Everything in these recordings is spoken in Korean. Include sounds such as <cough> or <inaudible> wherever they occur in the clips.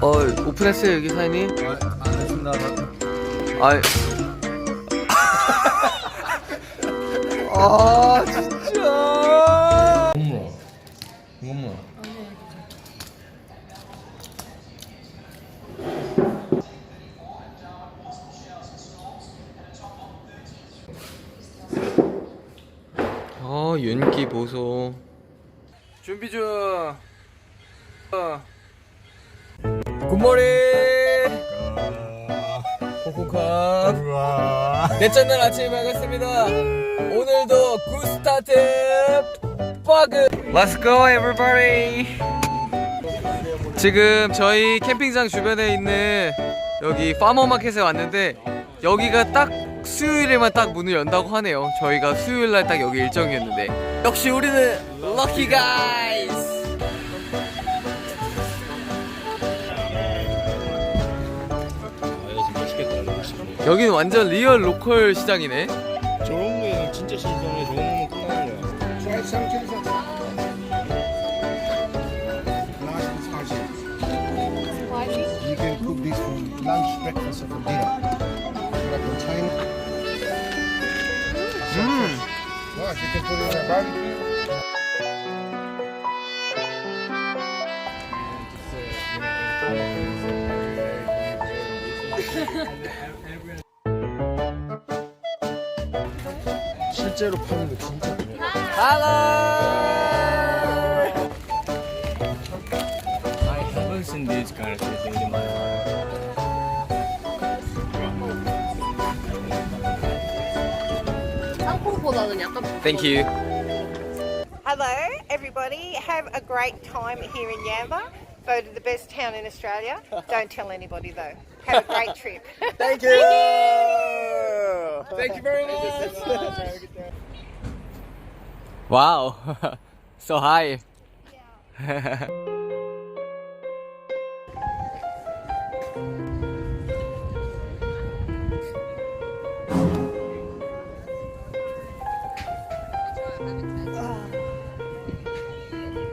어 오픈했어요 여기 사장님? 안 했습니다. 아, 아 <laughs> 진짜. 어머, 어머. 아 연기 보소. 준비 중. 어. 굿모닝. 코코카. 넷 째 날 아침에 밝았습니다. 오늘도 굿 스타트. 버그. Let's go everybody. 지금 저희 캠핑장 주변에 있는 여기 파머 마켓에 왔는데 여기가 딱 수요일에만 딱 문을 연다고 하네요. 저희가 수요일 날 딱 여기 일정이었는데 역시 우리는 럭키 가이 여기는 완전 리얼 로컬 시장이네. 저런 거에는 진짜 신선해. 저거 먹으면 끝나는 거야. Try some chili sauce. Nice and spicy. You can cook this for lunch, breakfast, or for dinner. Like in China. 음. Nice. You can put it in a barbecue. 실제로 파는 거 진짜 그래. Hello. I haven't seen these kind of things in my life. 땅콩보다는 약간 Thank you. Hello, everybody. Have a great time here in Yamba. Voted the best town in Australia. Don't tell anybody though. Have a great trip. Thank you. Thank you very much. wow. <laughs> so high. <laughs>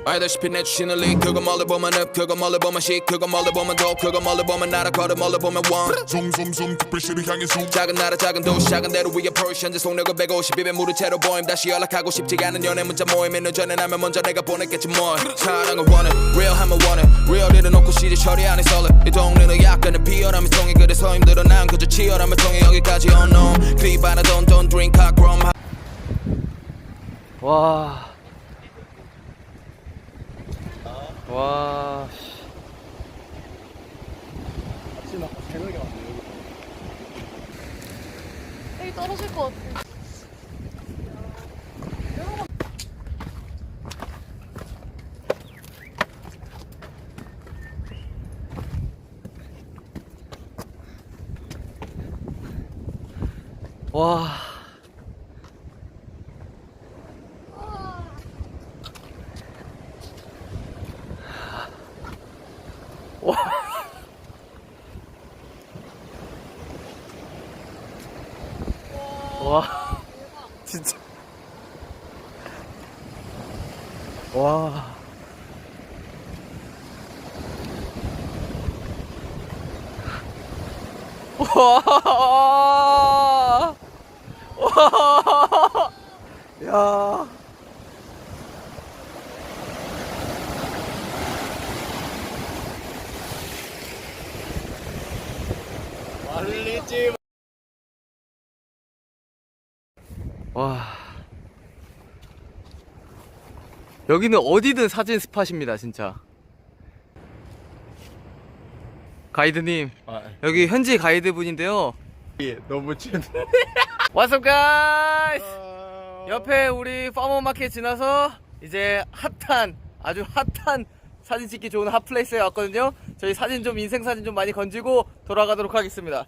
알다시피 내 주시는 리 그거 멀리 보면 읍 그거 멀리 보면 시. 그거 멀리 보면 도 그거 멀리 보면 나라. 걸어 멀리 보면 원. zoom zoom zoom 특별시를 향해 zoom 작은 나라 작은 도시 작은 대로 위에 포르쉐. 현재 속력은 150입에 무릎 채로 보임. 다시 연락하고 싶지 않은 연애 문자 모임. 있는 전에 나면 먼저 내가 보냈겠지 뭘. 사랑을 원해 real함을 원해. real 일을 놓고 시제 처리 안에 설레. 이 동네는 약간의 비열함이 통해. 그래서 힘들어 난 그저 치열함을 통해. 여기까지 unknown. 귀바나 don't don't drink hot rum 와. 와. 씨. 아침 아까 새벽에 왔네. 여기 떨어질 것 같아. 와. 와. 와. 와. 와. 야. 말리지 와. 여기는 어디든 사진 스팟입니다, 진짜. 가이드님, 마. 여기 현지 가이드분인데요. 예, 너무 찐. <laughs> What's up, guys? 옆에 우리 파머 마켓 지나서 이제 핫한 아주 핫한 사진 찍기 좋은 핫플레이스에 왔거든요. 저희 사진 좀 인생 사진 좀 많이 건지고 돌아가도록 하겠습니다.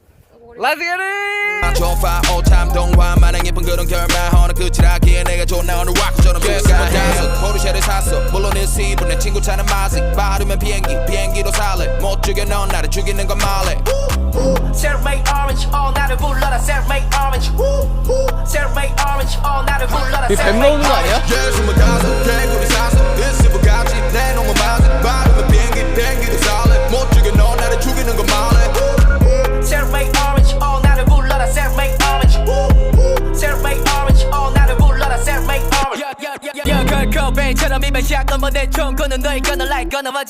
Let's get it! 조파 오참 동화 마냥 예쁜 그런 결말 어느 끝이라기에 내가 좋은 나 오늘 와꾸처럼 수가 다섯 포르쉐를 샀어. 물론 일시분 내 친구 차는 마직 빠르면 비행기 비행기로 살래. 못 죽여 넌 나를 죽이는 건 말래. Self-made orange, 어 나를 불러라. Self-made orange, Self-made orange, 어 나를 불러라. 이뱀 나오는 거 아니야? 예수만 가서 개구리 사서 일시부 같이 내 놈은 맞아 빠르면 비행기 비행기 무조건 너의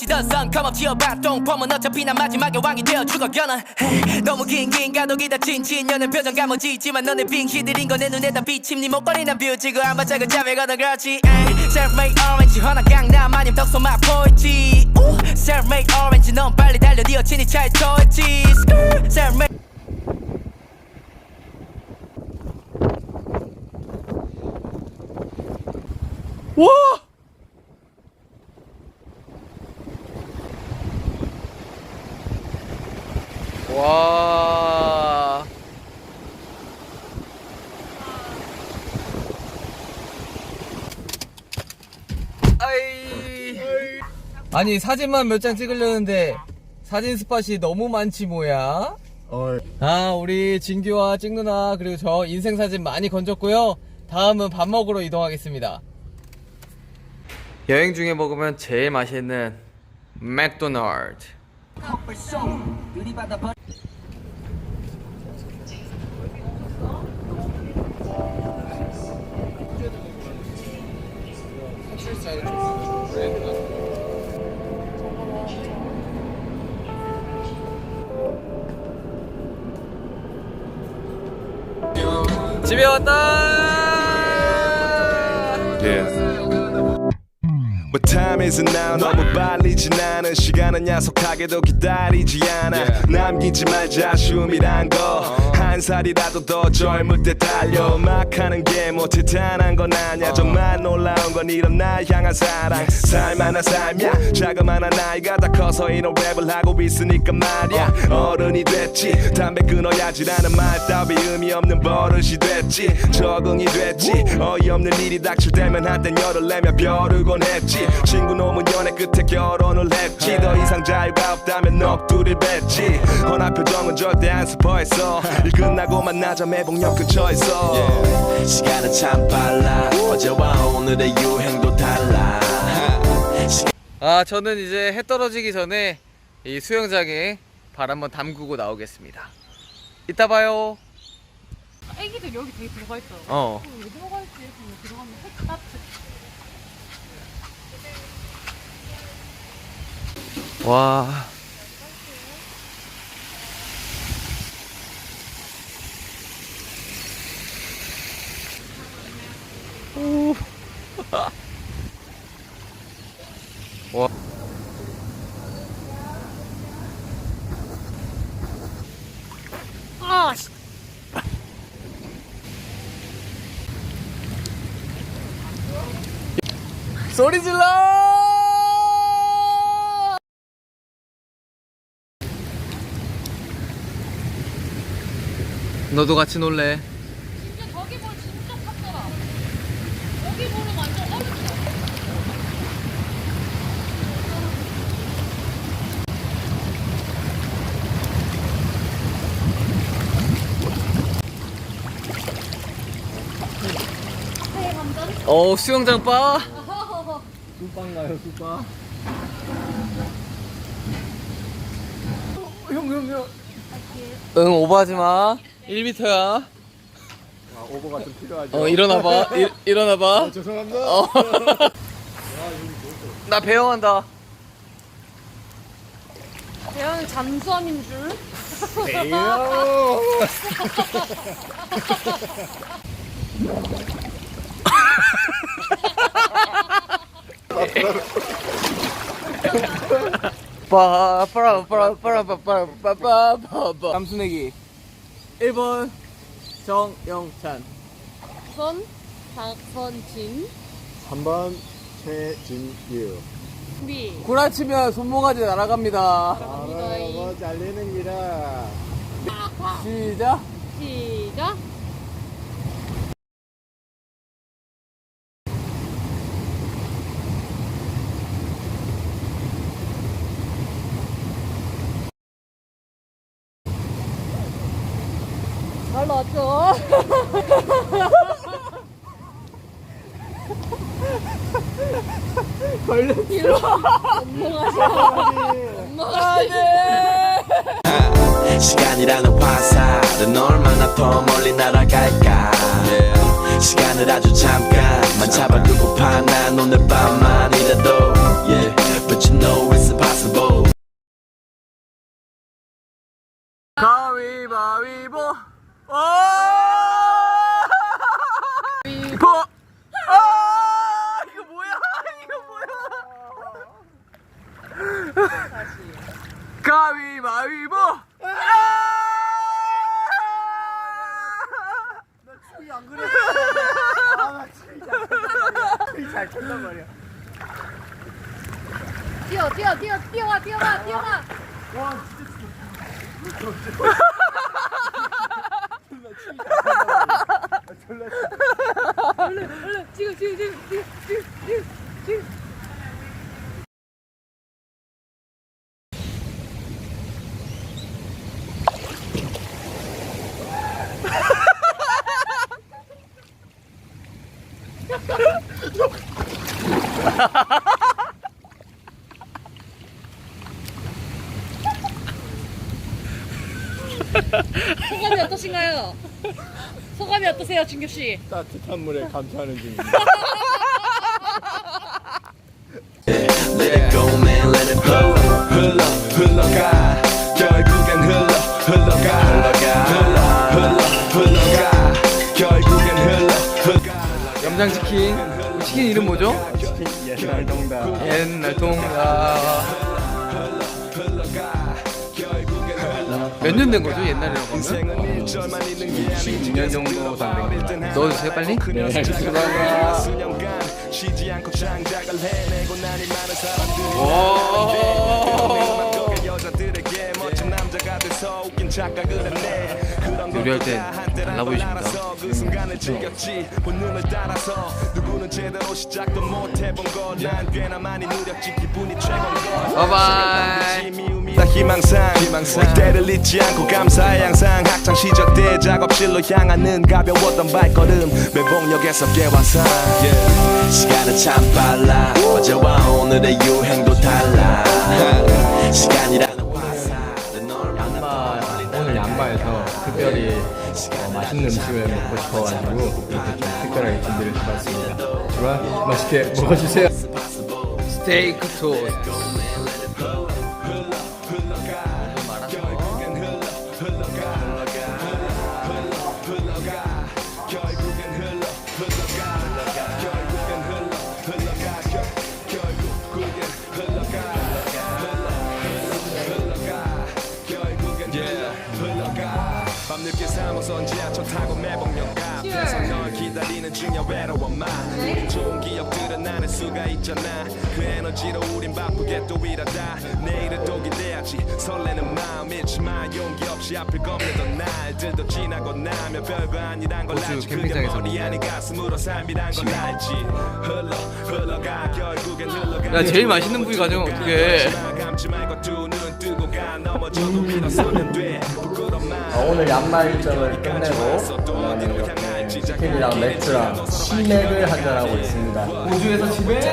the sun come up 지어봐 똥폼은 어차피 난 마지막에 왕이 되어 죽어 hey, 너무 긴긴 가독이다 친친. 연애 표정 감아지. 있지만 너네 빙시들인 거내 눈에 다 비침. 네 목걸이 난 뷰지고 한번 작은 자매거든 그렇지. 에이. self-made orange. 허나 강남 아님 덕소 우, self-made orange. 넌 빨리 달려 네 여친이 차에 Skrr, self-made 와! 와. 아이. 아니 사진만 몇 장 찍으려는데 사진 스팟이 너무 많지 뭐야? 아 우리 진규와 찍 누나 그리고 저 인생 사진 많이 건졌고요. 다음은 밥 먹으러 이동하겠습니다. 여행 중에 먹으면 제일 맛있는 맥도날드. 집에 왔다. But time is now 너무 빨리 지나는 시간은 야속하게도 기다리지 않아. 남기지 말자. 아쉬움이란 거한 살이라도 더 젊을 때 달려. 막 하는 게 뭐 대단한 건 아니야. 정말 놀라운 건 이런 날 향한 사랑. 살만한 삶이야. 자그마한 나이가 다 커서 이런 랩을 하고 있으니까 말이야. 어른이 됐지. 담배 끊어야지 라는 말 따위 의미 없는 버릇이 됐지. 적응이 됐지. 어이없는 일이 닥칠 때면 한땐 열을 내며 벼르곤 했지. 친구 놈은 연애 끝에 결혼을 했지. 더 이상 자유가 없다면 넋두리를 뱉지. 허나 표정은 절대 안 슬퍼했어. 일 끝나고 만나자 매복역 근처에서 시간은 참 빨라 어제와 오늘의 유행도 달라 아 저는 이제 해 떨어지기 전에 이 수영장에 발 한번 담그고 나오겠습니다. 이따 봐요. 애기들 여기 되게 들어가 있어. 어. 왜 들어가 있지? 그냥 들어가면 핵 따뜻해. 와. 와. 아, 씨. 소리 질러! 너도 같이 놀래. 진짜 저기 볼 진짜 탔더라. 여기 보는 완전 어렵다. 어 수영장 바. 쑥바인가요 쑥바? 형형 형. 응 오버하지 마. 1m야. 아 오버가 좀 필요하죠. 어 일어나봐. 일, 일어나봐. 죄송합니다. 어. <laughs> 나 배영한다. 대형 잠수함인 줄. <laughs> <laughs> 빠빠라빠라빠라빠라빠라빠빠 잠수내기. 1번 정영찬. 선 박선진. 3번 최진유. 미 구라치면 손모가지 날아갑니다. 바로 잘리는 기라. 시작. 시작. 왔죠? <laughs> 걸렸어. 시간이라는 화살은 얼마나 더 멀리 날아갈까. 시간을 아주 잠깐만 잡아두고 파 난 오늘 밤만이라도 오! 보! 아! 이거 뭐야? 이거 뭐야? 가위바위보 뛰어 뛰어 뛰어 뛰어와 뛰어와 뛰어와 얼른 얼른 <laughs> 지금 지금 지금 지금 지금 지금 지금 소감이 어떠신가요? 준규 씨? 따뜻한 물에 감사하는 중입니다. Let it go man let it flow 흘러 흘러가 결국엔 흘러 흘러가 흘러가 흘러 흘러 흘러가 결국엔 흘러 흘러가 염장 치킨 치킨 이름 뭐죠? 옛날 동다. 옛날 동가 몇 년 된 거죠 옛날이라고 하면? 인생은 일절만 있는 게 6년 정도 상됩니다. 넣어주세요 빨리 네, 죄송합니다. 수 요리할 한때는 달라 보이십니다. 바이바이. 다 희망상, 희망상. 때를 잊지 않고 감사해 항상. 학창 시절 때 작업실로 향하는 가벼웠던 발걸음. 매봉역에서 깨와서. 시간은 참 빨라. 어제와 오늘의 유행도 달라. <laughs> 시간이라는 특별히 어, 맛있는 음식을 먹고 싶어가지고 이렇게 좀 특별하게 준비를 해봤습니다. 좋아? 맛있게 먹어주세요. 스테이크 토스트 사무선 지하철 타고 매봉역 앞에서 널 기다리는 중이야 외로워마. 우린 좋은 기억들은 나눌 수가 있잖아. 그 에너지로 우린 바쁘게 또 일하다. 내일을 또 기대하지. 설레는 마음 잃지만 용기 없이 앞을 겁내던 날들도 지나고 나면 별거 아니란 걸 알지. 그게 캠핑장에서 머리 아닌 가슴으로 삶이란 걸 알지. 흘러 흘러가 결국엔 흘러가. 야 제일 맛있는 부위 감지 말고 두눈 어, 오늘 양말 일정을 끝내고 이렇게 치킨이랑 맥주랑 치맥을 한잔하고 있습니다. 호주에서 치맥! <laughs>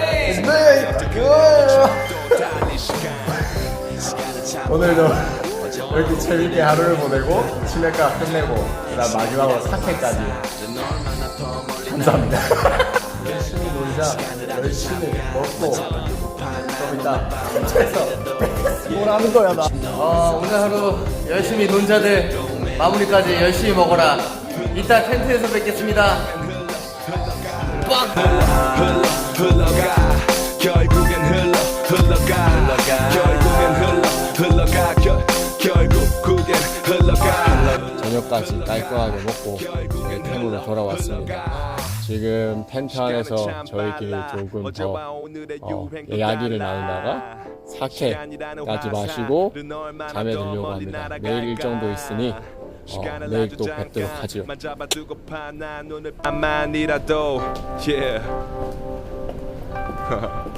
오늘도 이렇게 재밌게 하루를 보내고 치맥과 끝내고 그다음 마지막으로 사케까지 감사합니다. <laughs> 열심히 놀자 열심히 먹고 좀 이따 텐트에서 뭘 하는 거야 나. 어, 오늘 하루 열심히 논 자들 마무리까지 열심히 먹어라. 이따 텐트에서 뵙겠습니다. 흘러가 결국엔 흘러 흘러가. 결국엔 흘러 흘러가. 결 결국엔 흘러가. 저녁까지 깔끔하게 먹고 이제 템으로 돌아왔습니다. 지금 텐트 안에서 저희끼리 조금 더 어, 이야기를 나누다가 사케까지 마시고 잠에 들려고 합니다. 내일 일정도 있으니 어, 내일 또 뵙도록 하죠. <laughs>